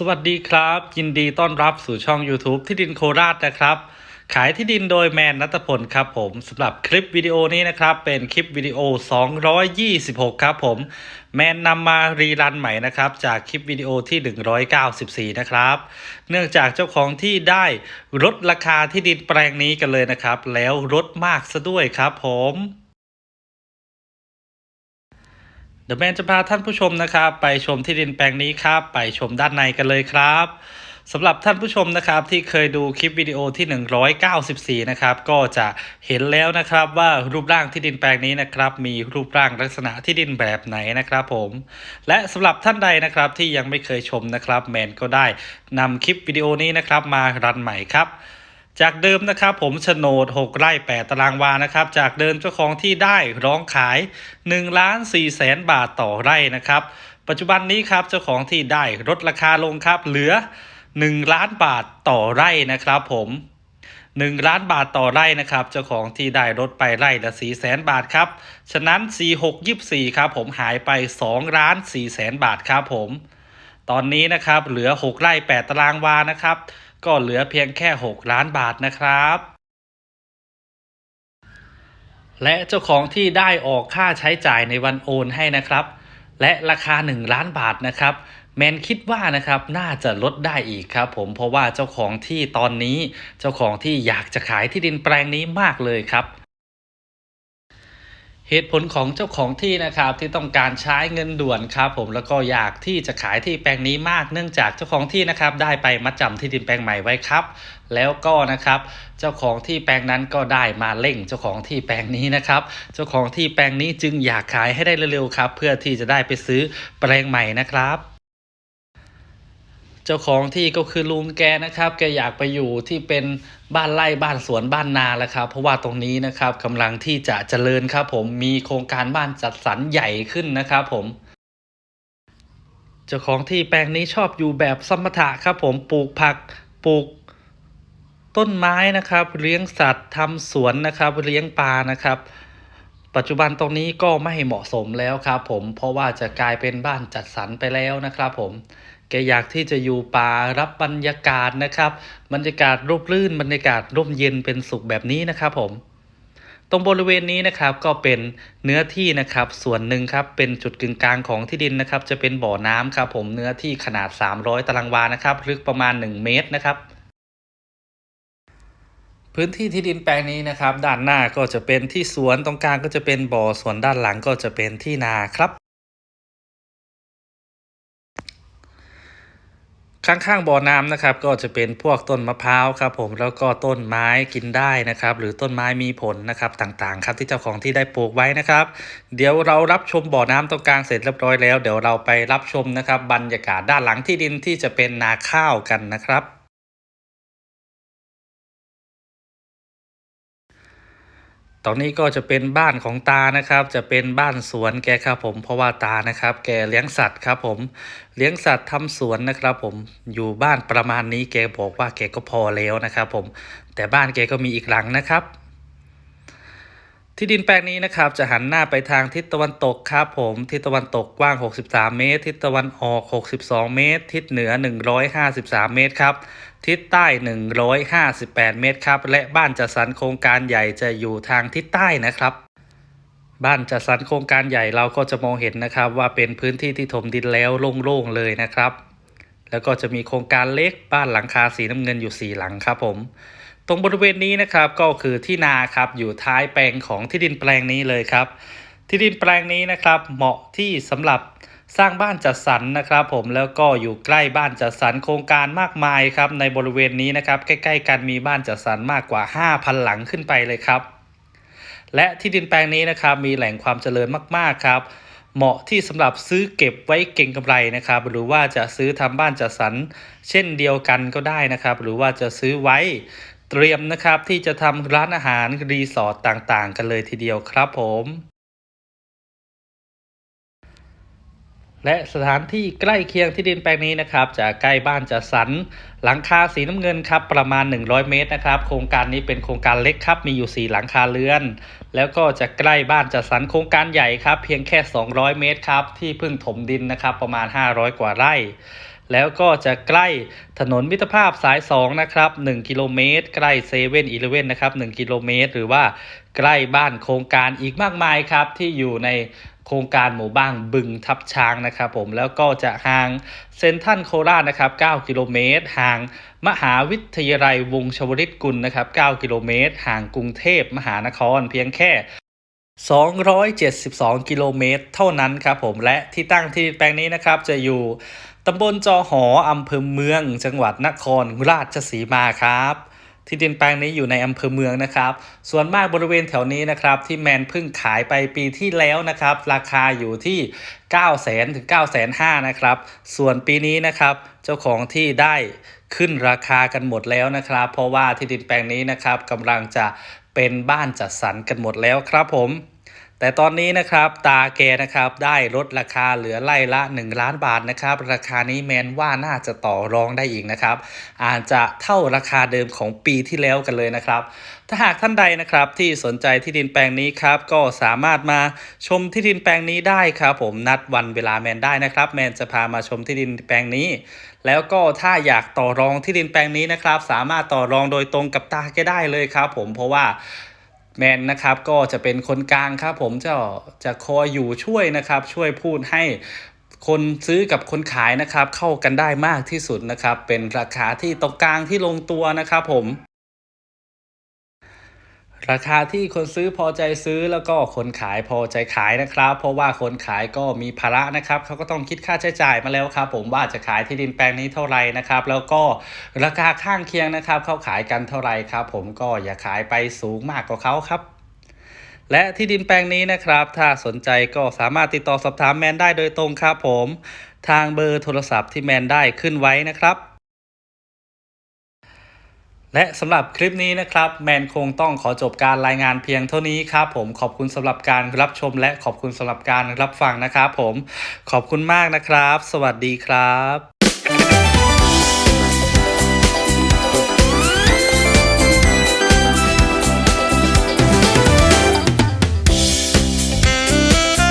สวัสดีครับ ยินดีต้อนรับสู่ช่อง YouTube ที่ดินโคราชนะครับ ขายที่ดินโดยแมนนัตพลครับผมสำหรับคลิปวิดีโอนี้นะครับ เป็นคลิปวิดีโอ 226 ครับผม แมนนำมารีรันใหม่นะครับ จากคลิปวิดีโอที่ 194 นะครับ เนื่องจากเจ้าของที่ได้ลดราคาที่ดินแปลงนี้กันเลยนะครับ แล้วลดมากซะด้วยครับผม เดอะแมนจะพาท่านผู้ชมนะครับ ไปชมที่ดินแปลงนี้ครับ ไปชมด้านในกันเลยครับสำหรับท่านผู้ชมนะครับที่เคยดูคลิปวิดีโอที่ 194 นะครับก็จะเห็นแล้วนะครับว่ารูปร่างที่ดินแปลงนี้นะครับมีรูปร่างลักษณะที่ดินแบบไหนนะครับผมและสำหรับท่านใดนะครับที่ยังไม่เคยชมนะครับแมนก็ได้นำคลิปวิดีโอนี้นะครับมารันใหม่ครับ จากเดิมนะครับผมโฉนด 6 ไร่ 8 ตารางวานะครับ จากเดิมเจ้าของที่ได้ร้องขาย1ล้าน4แสนบาทต่อไร่นะครับ ปัจจุบันนี้ครับเจ้าของที่ได้ลดราคาลงครับเหลือ 1 ล้านบาทต่อไร่นะครับผม1ล้านบาทต่อไร่นะครับ เจ้าของที่ได้ลดไปไร่ละ4แสนบาทครับ ฉะนั้น 4624 ครับผมหายไป2ล้าน4แสนบาทครับผม ตอนนี้นะครับเหลือ 6 ไร่ 8 ตารางวานะครับ ก็เหลือเพียงแค่ 6 ล้านบาทนะครับ และเจ้าของที่ได้ออกค่าใช้จ่ายในวันโอนให้นะครับ และราคา 1 ล้านบาทนะครับแมนคิดว่านะครับน่าจะลดได้อีกครับผมเพราะว่าเจ้าของที่ตอนนี้เจ้าของที่อยากจะขายที่ดินแปลงนี้มากเลยครับ เหตุผลของเจ้าของที่นะครับที่ต้องการใช้เงินด่วนครับผมแล้วก็อยากที่จะขายที่แปลงนี้มากเนื่องจากเจ้าของที่นะครับได้ไปมัดจำที่ดินแปลงใหม่ไว้ครับ แล้วก็นะครับเจ้าของที่แปลงนั้นก็ได้มาเล่งเจ้าของที่แปลงนี้นะครับ เจ้าของที่แปลงนี้จึงอยากขายให้ได้เร็วๆครับ เพื่อที่จะได้ไปซื้อแปลงใหม่นะครับ เจ้าของที่ก็คือลุงแกนะครับ แกอยากไปอยู่ที่เป็นบ้านไร่บ้านสวนบ้านนาแล้วครับ เพราะว่าตรงนี้นะครับกำลังที่จะเจริญครับผมมีโครงการบ้านจัดสรรใหญ่ขึ้นนะครับผมเจ้าของที่แปลงนี้ชอบอยู่แบบสมถะครับผมปลูกผักปลูกต้นไม้นะครับ เลี้ยงสัตว์ทำสวนนะครับ เลี้ยงปลานะครับ ปัจจุบันตรงนี้ก็ไม่เหมาะสมแล้วครับผมเพราะว่าจะกลายเป็นบ้านจัดสรรไปแล้วนะครับผม แกอยากที่จะอยู่ป่ารับบรรยากาศนะครับ บรรยากาศร่มรื่นบรรยากาศร่มเย็นเป็นสุขแบบนี้นะครับผม ตรงบริเวณนี้นะครับก็เป็นเนื้อที่นะครับ ส่วนหนึ่งครับเป็นจุดกึ่งกลางของที่ดินนะครับ จะเป็นบ่อน้ำครับผมเนื้อที่ขนาด 300 ตารางวานะครับลึกประมาณ 1 เมตรนะครับพื้นที่ที่ดินแปลงนี้นะครับ ด้านหน้าก็จะเป็นที่สวนตรงกลางก็จะเป็นบ่อส่วนด้านหลังก็จะเป็นที่นาครับ ข้างๆบ่อน้ำนะครับก็จะเป็นพวกต้นมะพร้าวครับผมแล้วก็ต้นไม้กินได้นะครับ หรือต้นไม้มีผลนะครับต่างๆ ครับที่เจ้าของที่ได้ปลูกไว้นะครับ เดี๋ยวเรารับชมบ่อน้ำตรงกลางเสร็จเรียบร้อยแล้ว เดี๋ยวเราไปรับชมนะครับบรรยากาศด้านหลังที่ดินที่จะเป็นนาข้าวกันนะครับ ตรงนี้ก็จะเป็นบ้านของตานะครับ จะเป็นบ้านสวนแกครับผมเพราะว่าตานะครับ แกเลี้ยงสัตว์ครับผม เลี้ยงสัตว์ทำสวนนะครับ ผมอยู่บ้านประมาณนี้แกบอกว่าแกก็พอแล้วนะครับ ผม แต่บ้านแกก็มีอีกหลังนะครับ ที่ดินแปลงนี้นะครับจะหันหน้าไปทางทิศตะวันตกครับผมทิศตะวันตกกว้าง 63 เมตร ทิศตะวันออก 62 เมตร ทิศเหนือ 153 เมตรครับทิศใต้ 158 เมตรครับและบ้านจัดสรรโครงการใหญ่จะอยู่ทางทิศใต้นะครับ บ้านจัดสรรโครงการใหญ่เราก็จะมองเห็นนะครับว่าเป็นพื้นที่ที่ถมดินแล้วโล่งๆเลยนะครับ แล้วก็จะมีโครงการเล็กบ้านหลังคาสีน้ำเงินอยู่ 4 หลังครับผม ตรงบริเวณนี้นะครับก็คือที่นาครับอยู่ท้ายแปลงของที่ดินแปลงนี้เลยครับ ที่ดินแปลงนี้นะครับ เหมาะที่สำหรับสร้างบ้านจัดสรรนะครับ ผมแล้วก็อยู่ใกล้บ้านจัดสรรโครงการมากมายครับ ในบริเวณนี้นะครับ ใกล้ ๆ กันมีบ้านจัดสรรมากกว่า 5,000 หลังขึ้นไปเลยครับ และที่ดินแปลงนี้นะครับ มีแหล่งความเจริญมากๆครับ เหมาะที่สำหรับซื้อเก็บไว้เก่งกำไรนะครับ หรือว่าจะซื้อทำบ้านจัดสรรเช่นเดียวกันก็ได้นะครับ หรือว่าจะซื้อไว้ เตรียมนะครับที่จะทำร้านอาหารรีสอร์ทต่างๆ กันเลยทีเดียวครับผม และสถานที่ใกล้เคียงที่ดินแปลงนี้นะครับ จะใกล้บ้านจัดสรรหลังคาสีน้ำเงินครับประมาณ 100 เมตรนะครับ โครงการนี้เป็นโครงการเล็กครับมีอยู่ 4 หลังคาเรือน แล้วก็จะใกล้บ้านจัดสรรโครงการใหญ่ครับ เพียงแค่ 200 เมตรครับที่เพิ่งถมดินนะครับประมาณ 500 กว่าไร่ แล้วก็จะใกล้ถนนมิตรภาพสาย 2 นะครับ 1 กิโลเมตร ใกล้เซเว่นอีเลเว่นนะครับ 1 กิโลเมตร หรือว่าใกล้บ้านโครงการอีกมากมายครับ ที่อยู่ในโครงการหมู่บ้านบึงทับช้างนะครับผมแล้วก็จะห่างเซนทันโคราชนะครับ 9 กิโลเมตร ห่างมหาวิทยาลัยวงชวลิตกุลนะครับ 9 กิโลเมตร ห่างกรุงเทพมหานครเพียงแค่ 272 กิโลเมตร เท่านั้นครับผมและที่ตั้งที่แปลงนี้นะครับจะอยู่ ตำบลจอหออำเภอเมือง จังหวัดนครราชสีมาครับ ที่ดินแปลงนี้อยู่ในอำเภอเมืองนะครับ ส่วนมากบริเวณแถวนี้นะครับที่แมนเพิ่งขายไปปีที่แล้วนะครับ ราคาอยู่ที่9 0 0 0 0ถึง9 5 0 0 0นะครับ ส่วนปีนี้นะครับเจ้าของที่ได้ขึ้นราคากันหมดแล้วนะครับ เพราะว่าที่ดินแปลงนี้นะครับกำลังจะเป็นบ้านจัดสรรกันหมดแล้วครับผม แต่ตอนนี้นะครับตาแกนะครับได้ลดราคาเหลือไล่ละ 1 ล้านบาทนะครับ ราคานี้แมนว่าน่าจะต่อรองได้อีกนะครับ อาจจะเท่าราคาเดิมของปีที่แล้วกันเลยนะครับ ถ้าหากท่านใดนะครับที่สนใจที่ดินแปลงนี้ครับก็สามารถมาชมที่ดินแปลงนี้ได้ครับ ผมนัดวันเวลาแมนได้นะครับ แมนจะพามาชมที่ดินแปลงนี้ แล้วก็ถ้าอยากต่อรองที่ดินแปลงนี้นะครับ สามารถต่อรองโดยตรงกับตาแกได้เลยครับ ผมเพราะว่า แมนนะครับก็จะเป็นคนกลางครับผมจะจะคอยอยู่ช่วยนะครับ ช่วยพูดให้คนซื้อกับคนขายนะครับ เข้ากันได้มากที่สุดนะครับ เป็นราคาที่ตรงกลางที่ลงตัวนะครับผม ราคาที่คนซื้อพอใจซื้อแล้วก็คนขายพอใจขายนะครับ เพราะว่าคนขายก็มีภาระนะครับเขาก็ต้องคิดค่าใช้จ่ายมาแล้วครับผมว่าจะขายที่ดินแปลงนี้เท่าไหร่นะครับ แล้วก็ราคาข้างเคียงนะครับเขาขายกันเท่าไหร่ครับ ผมก็อย่าขายไปสูงมากกว่าเขาครับ และที่ดินแปลงนี้นะครับ ถ้าสนใจก็สามารถติดต่อสอบถามแมนได้โดยตรงครับผม ทางเบอร์โทรศัพท์ที่แมนได้ขึ้นไว้นะครับ และสำหรับคลิปนี้นะครับแมนคงต้องขอจบการรายงานเพียงเท่านี้ครับผมขอบคุณสำหรับการรับชมและขอบคุณสำหรับการรับฟังนะครับผมขอบคุณมากนะครับ สวัสดีครับ